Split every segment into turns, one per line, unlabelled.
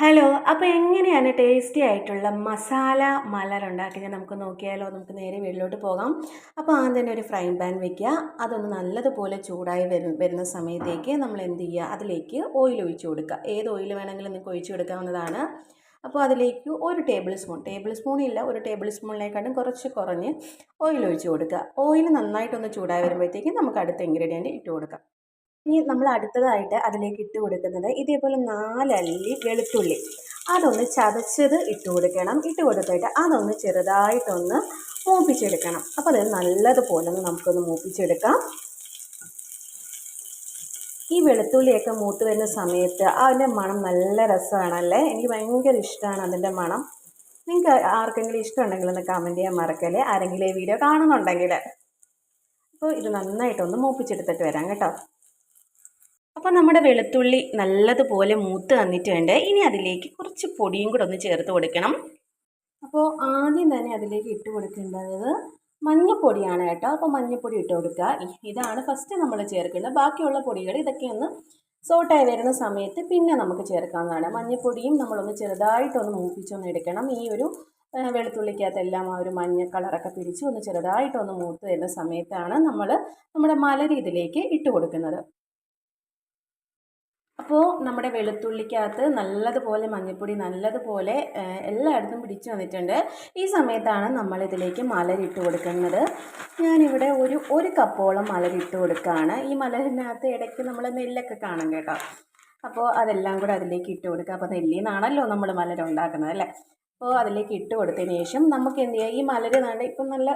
Hello അപ്പോൾ എങ്ങനെയാണ് tasty ആയിട്ടുള്ള മസാല മലർ ഉണ്ടാക്കുന്നത് നമുക്ക് നോക്കിയാലോ നമുക്ക് നേരെ വീട്ടിലോട്ട് പോകാം. അപ്പോൾ ആദ്യം തന്നെ ഒരു ഫ്രൈ പാൻ വെക്കുക. അതൊന്ന് നല്ലതുപോലെ ചൂടായി വരു വരുന്ന സമയത്തേക്ക് നമ്മൾ എന്ത് ചെയ്യുക? അതിലേക്ക് ഓയിൽ ഒഴിച്ചു കൊടുക്കുക. ഏത് ഓയിൽ വേണമെങ്കിലും നിങ്ങൾക്ക് ഒഴിച്ചു കൊടുക്കാവുന്നതാണ്. അപ്പോൾ അതിലേക്ക് ഒരു ടേബിൾ സ്പൂൺ ടേബിൾ സ്പൂൺ ഇല്ല ഒരു ടേബിൾ സ്പൂണിനെക്കാട്ടും കുറച്ച് കുറഞ്ഞ് ഓയിൽ ഒഴിച്ചു കൊടുക്കുക. ഓയിൽ നന്നായിട്ടൊന്ന് ചൂടായി വരുമ്പോഴത്തേക്കും നമുക്ക് അടുത്ത ഇൻഗ്രീഡിയന്റ് ഇട്ട് കൊടുക്കാം. ഇനി നമ്മൾ അടുത്തതായിട്ട് അതിലേക്ക് ഇട്ട് കൊടുക്കുന്നത് ഇതേപോലെ നാലല്ലി വെളുത്തുള്ളി. അതൊന്ന് ചതച്ചത് ഇട്ട് കൊടുക്കണം. ഇട്ട് കൊടുത്തിട്ട് അതൊന്ന് ചെറുതായിട്ടൊന്ന് മൂപ്പിച്ചെടുക്കണം. അപ്പോൾ അത് നല്ലതുപോലെ ഒന്ന് നമുക്കൊന്ന് മൂപ്പിച്ചെടുക്കാം. ഈ വെളുത്തുള്ളിയൊക്കെ മൂത്ത് വരുന്ന സമയത്ത് അതിന്റെ മണം നല്ല രസമാണല്ലേ? എനിക്ക് ഭയങ്കര ഇഷ്ടമാണ് അതിന്റെ മണം. നിങ്ങൾക്ക് ആർക്കെങ്കിലും ഇഷ്ടമുണ്ടെങ്കിൽ ഒന്ന് കമന്റ് ചെയ്യാൻ മറക്കല്ലേ? ആരെങ്കിലും ഈ വീഡിയോ കാണുന്നുണ്ടെങ്കിൽ. അപ്പോൾ ഇത് നന്നായിട്ടൊന്ന് മൂപ്പിച്ചെടുത്തിട്ട് വരാം കേട്ടോ. അപ്പോൾ നമ്മുടെ വെളുത്തുള്ളി നല്ലതുപോലെ മൂത്ത് വന്നിട്ടുണ്ട് ഇനി അതിലേക്ക് കുറച്ച് പൊടിയും കൂടെ ഒന്ന് ചേർത്ത് കൊടുക്കണം. അപ്പോൾ ആദ്യം തന്നെ അതിലേക്ക് ഇട്ട് കൊടുക്കേണ്ടത് മഞ്ഞപ്പൊടിയാണ് കേട്ടോ. അപ്പോൾ മഞ്ഞപ്പൊടി ഇട്ട് കൊടുക്കുക. ഇതാണ് ഫസ്റ്റ് നമ്മൾ ചേർക്കേണ്ടത് ബാക്കിയുള്ള പൊടികൾ. ഇതൊക്കെ ഒന്ന് സോട്ടായി വരുന്ന സമയത്ത് പിന്നെ നമുക്ക് ചേർക്കാവുന്നതാണ്. മഞ്ഞപ്പൊടിയും നമ്മളൊന്ന് ചെറുതായിട്ടൊന്ന് മൂപ്പിച്ചൊന്ന് എടുക്കണം. ഈ ഒരു വെളുത്തുള്ളിക്കകത്തെല്ലാം ആ ഒരു മഞ്ഞ കളറൊക്കെ പിടിച്ച് ഒന്ന് ചെറുതായിട്ടൊന്ന് മൂത്ത് വരുന്ന സമയത്താണ് നമ്മൾ നമ്മുടെ മലരി ഇതിലേക്ക് ഇട്ട് കൊടുക്കുന്നത്. അപ്പോൾ നമ്മുടെ വെളുത്തുള്ളിക്കകത്ത് നല്ലതുപോലെ മഞ്ഞൾപ്പൊടി നല്ലതുപോലെ എല്ലായിടത്തും പിടിച്ചു വന്നിട്ടുണ്ട്. ഈ സമയത്താണ് നമ്മളിതിലേക്ക് മലരിട്ട് കൊടുക്കുന്നത്. ഞാനിവിടെ ഒരു ഒരു കപ്പോളം മലരിട്ട് കൊടുക്കുകയാണ് ഈ മലരിനകത്ത് ഇടയ്ക്ക് നമ്മൾ നെല്ലൊക്കെ കാണും കേട്ടോ. അപ്പോൾ അതെല്ലാം കൂടെ അതിലേക്ക് ഇട്ട് കൊടുക്കുക. അപ്പോൾ നെല്ലിൽ നിന്നാണല്ലോ നമ്മൾ മലർ ഉണ്ടാക്കുന്നത് അല്ലേ? അപ്പോൾ അതിലേക്ക് ഇട്ട് കൊടുത്തതിന് ശേഷം നമുക്ക് എന്ത് ചെയ്യാം? ഈ മലര് നാണ്ട് ഇപ്പം നല്ല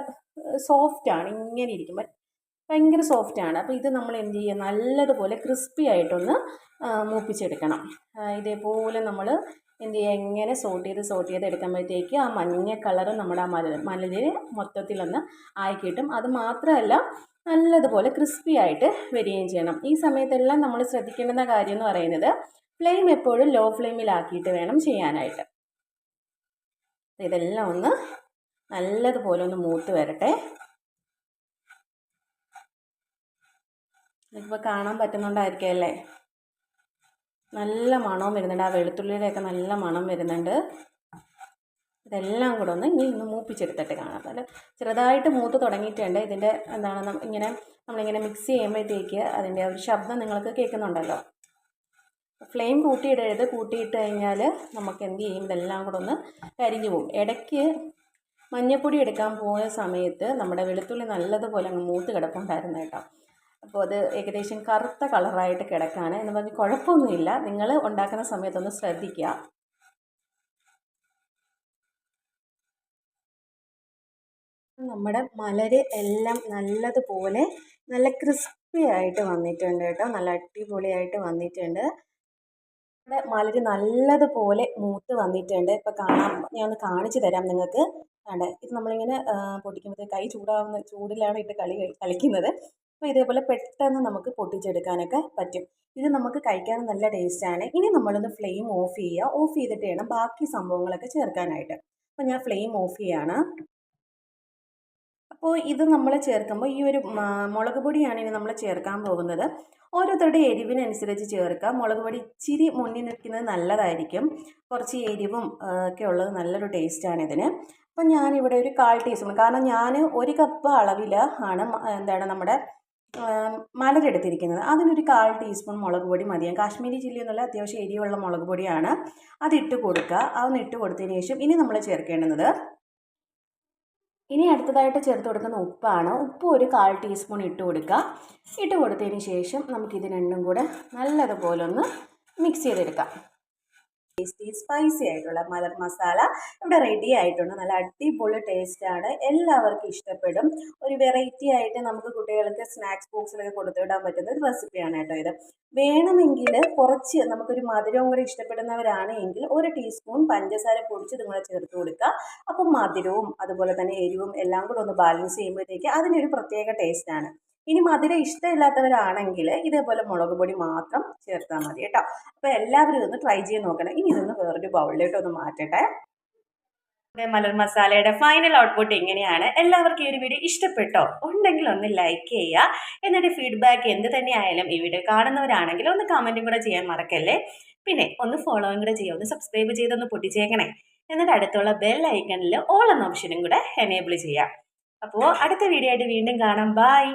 സോഫ്റ്റാണ് ഇങ്ങനെ ഇരിക്കും. ഭയങ്കര സോഫ്റ്റാണ് അപ്പോൾ ഇത് നമ്മൾ എന്ത് ചെയ്യുക? നല്ലതുപോലെ ക്രിസ്പി ആയിട്ടൊന്ന് മൂപ്പിച്ചെടുക്കണം. ഇതേപോലെ നമ്മൾ എന്ത് ചെയ്യുക? എങ്ങനെ സോട്ട് ചെയ്ത് സോട്ട് ചെയ്ത് എടുക്കുമ്പോഴത്തേക്ക് ആ മഞ്ഞ കളർ നമ്മുടെ ആ മല മലയിൽ മൊത്തത്തിലൊന്ന് ആയി കിട്ടും. അത് മാത്രമല്ല നല്ലതുപോലെ ക്രിസ്പി ആയിട്ട് വരികയും ചെയ്യണം. ഈ സമയത്തെല്ലാം നമ്മൾ ശ്രദ്ധിക്കേണ്ടുന്ന കാര്യം എന്ന് പറയുന്നത് ഫ്ലെയിം എപ്പോഴും ലോ ഫ്ലെയിമിലാക്കിയിട്ട് വേണം ചെയ്യാനായിട്ട്. ഇതെല്ലാം ഒന്ന് നല്ലതുപോലെ ഒന്ന് മൂത്ത് വരട്ടെ. ഇതിപ്പോൾ കാണാൻ പറ്റുന്നുണ്ടായിരിക്കും അല്ലേ നല്ല മണവും വരുന്നുണ്ട്. ആ വെളുത്തുള്ളിയുടെയൊക്കെ നല്ല മണം വരുന്നുണ്ട്. ഇതെല്ലാം കൂടെ ഒന്ന് ഇനി ഒന്ന് മൂപ്പിച്ചെടുത്തിട്ട് കാണാം. അല്ല ചെറുതായിട്ട് മൂത്ത് തുടങ്ങിയിട്ടുണ്ട്. ഇതിന്റെ എന്താണ് ഇങ്ങനെ നമ്മളിങ്ങനെ മിക്സ് ചെയ്യുമ്പോഴത്തേക്ക് അതിന്റെ ഒരു ശബ്ദം നിങ്ങൾക്ക് കേൾക്കുന്നുണ്ടല്ലോ. ഫ്ലെയിം കൂട്ടിയിടരുത്. കൂട്ടിയിട്ട് കഴിഞ്ഞാൽ നമുക്ക് എന്ത് ചെയ്യും? ഇതെല്ലാം കൂടെ ഒന്ന് കരിഞ്ഞു പോകും. ഇടയ്ക്ക് മഞ്ഞപ്പൊടി എടുക്കാൻ പോയ സമയത്ത് നമ്മുടെ വെളുത്തുള്ളി നല്ലതുപോലെ അങ്ങ് മൂത്ത് കിടപ്പുണ്ടായിരുന്നു കേട്ടോ. അപ്പോൾ അത് ഏകദേശം കറുത്ത കളറായിട്ട് കിടക്കാണ് എന്ന് പറഞ്ഞ് കുഴപ്പമൊന്നുമില്ല. നിങ്ങൾ ഉണ്ടാക്കുന്ന സമയത്തൊന്ന് ശ്രദ്ധിക്കുക. നമ്മുടെ മലര് എല്ലാം നല്ലതുപോലെ നല്ല ക്രിസ്പി ആയിട്ട് വന്നിട്ടുണ്ട് കേട്ടോ. നല്ല അടിപൊളിയായിട്ട് വന്നിട്ടുണ്ട്. നമ്മുടെ മലര് നല്ലതുപോലെ മൂത്ത് വന്നിട്ടുണ്ട്. ഇപ്പോൾ കാണാം. ഞാൻ ഒന്ന് കാണിച്ചു തരാം നിങ്ങൾക്ക്. വേണ്ടേ ഇത് നമ്മളിങ്ങനെ പൊട്ടിക്കുമ്പോഴത്തേക്ക് കൈ ചൂടാവുന്ന ചൂടിലാണ് ഇട്ട് കളി കളിക്കുന്നത്. അപ്പോൾ ഇതേപോലെ പെട്ടെന്ന് നമുക്ക് പൊട്ടിച്ചെടുക്കാനൊക്കെ പറ്റും. ഇത് നമുക്ക് കഴിക്കാൻ നല്ല ടേസ്റ്റാണ് ഇനി നമ്മളൊന്ന് ഫ്ലെയിം ഓഫ് ചെയ്യുക. ഓഫ് ചെയ്തിട്ട് വേണം ബാക്കി സംഭവങ്ങളൊക്കെ ചേർക്കാനായിട്ട്. അപ്പോൾ ഞാൻ ഫ്ലെയിം ഓഫ് ചെയ്യാണ്. അപ്പോൾ ഇത് നമ്മൾ ചേർക്കുമ്പോൾ ഈ ഒരു മുളക് പൊടിയാണ് ഇനി നമ്മൾ ചേർക്കാൻ പോകുന്നത്. ഓരോരുത്തരുടെ എരിവിനനുസരിച്ച് ചേർക്കുക. മുളക് പൊടി ഇച്ചിരി മുന്നിൽ നിൽക്കുന്നത് നല്ലതായിരിക്കും. കുറച്ച് എരിവും ഒക്കെ ഉള്ളത് നല്ലൊരു ടേസ്റ്റാണ് ഇതിന്. അപ്പം ഞാനിവിടെ ഒരു കാൽ ടീസ്പൂൺ കാരണം ഞാൻ ഒരു കപ്പ് അളവിൽ ആണ് എന്താണ് നമ്മുടെ മലരെടുത്തിരിക്കുന്നത്. അതിനൊരു കാൽ ടീസ്പൂൺ മുളക് പൊടി മതിയാകും കാശ്മീരി ചില്ലി എന്നുള്ള അത്യാവശ്യം എരിയുള്ള മുളക് പൊടിയാണ്. അതിട്ട് കൊടുക്കുക. അതൊന്ന് ഇട്ട് കൊടുത്തതിന് ശേഷം ഇനി നമ്മൾ ചേർക്കേണ്ടുന്നത് ഇനി അടുത്തതായിട്ട് ചേർത്ത് കൊടുക്കുന്ന ഉപ്പാണ്. ഉപ്പ് ഒരു കാൽ ടീസ്പൂൺ ഇട്ട് കൊടുക്കുക. ഇട്ട് കൊടുത്തതിന് ശേഷം നമുക്കിത് രണ്ടും കൂടെ നല്ലതുപോലെ ഒന്ന് മിക്സ് ചെയ്തെടുക്കാം. ടേസ്റ്റി സ്പൈസി ആയിട്ടുള്ള മലർ മസാല ഇവിടെ റെഡി ആയിട്ടുണ്ട്. നല്ല അടിപൊളി ടേസ്റ്റാണ് എല്ലാവർക്കും ഇഷ്ടപ്പെടും. ഒരു വെറൈറ്റി ആയിട്ട് നമുക്ക് കുട്ടികൾക്ക് സ്നാക്സ് ബോക്സിലൊക്കെ കൊടുത്തുവിടാൻ പറ്റുന്ന ഒരു റെസിപ്പിയാണ് കേട്ടോ ഇത്. വേണമെങ്കിൽ കുറച്ച് നമുക്കൊരു മധുരവും കൂടി ഇഷ്ടപ്പെടുന്നവരാണ് എങ്കിൽ ഒരു ടീസ്പൂൺ പഞ്ചസാര പൊടിച്ച് കൂടെ ചേർത്ത് കൊടുക്കുക. അപ്പം മധുരവും അതുപോലെ തന്നെ എരിവും എല്ലാം കൂടെ ഒന്ന് ബാലൻസ് ചെയ്യുമ്പോഴത്തേക്ക് അതിനൊരു പ്രത്യേക ടേസ്റ്റാണ് ഇനി മധുരം ഇഷ്ടമില്ലാത്തവരാണെങ്കിൽ ഇതേപോലെ മുളക് പൊടി മാത്രം ചേർത്താൽ മതി കേട്ടോ. അപ്പോൾ എല്ലാവരും ഇതൊന്ന് ട്രൈ ചെയ്ത് നോക്കണം. ഇനി ഇതൊന്ന് വേറൊരു ബൗളിലോട്ട് ഒന്ന് മാറ്റട്ടെ. മലർ മസാലയുടെ ഫൈനൽ ഔട്ട്പുട്ട് എങ്ങനെയാണ് എല്ലാവർക്കും ഈ ഒരു വീഡിയോ ഇഷ്ടപ്പെട്ടോ? ഉണ്ടെങ്കിൽ ഒന്ന് ലൈക്ക് ചെയ്യുക. എന്നിട്ട് ഫീഡ്ബാക്ക് എന്ത് തന്നെയായാലും ഈ വീഡിയോ കാണുന്നവരാണെങ്കിൽ ഒന്ന് കമന്റും കൂടെ ചെയ്യാൻ മറക്കല്ലേ? പിന്നെ ഒന്ന് ഫോളോയും കൂടെ ചെയ്യുക. ഒന്ന് സബ്സ്ക്രൈബ് ചെയ്തൊന്ന് പൊട്ടിച്ചേക്കണേ. എന്നിട്ട് അടുത്തുള്ള ബെൽ ഐക്കണിൽ ഓൾ എന്ന ഓപ്ഷനും കൂടെ എനേബിൾ ചെയ്യാം അപ്പോൾ അടുത്ത വീഡിയോ ആയിട്ട് വീണ്ടും കാണാം. ബൈ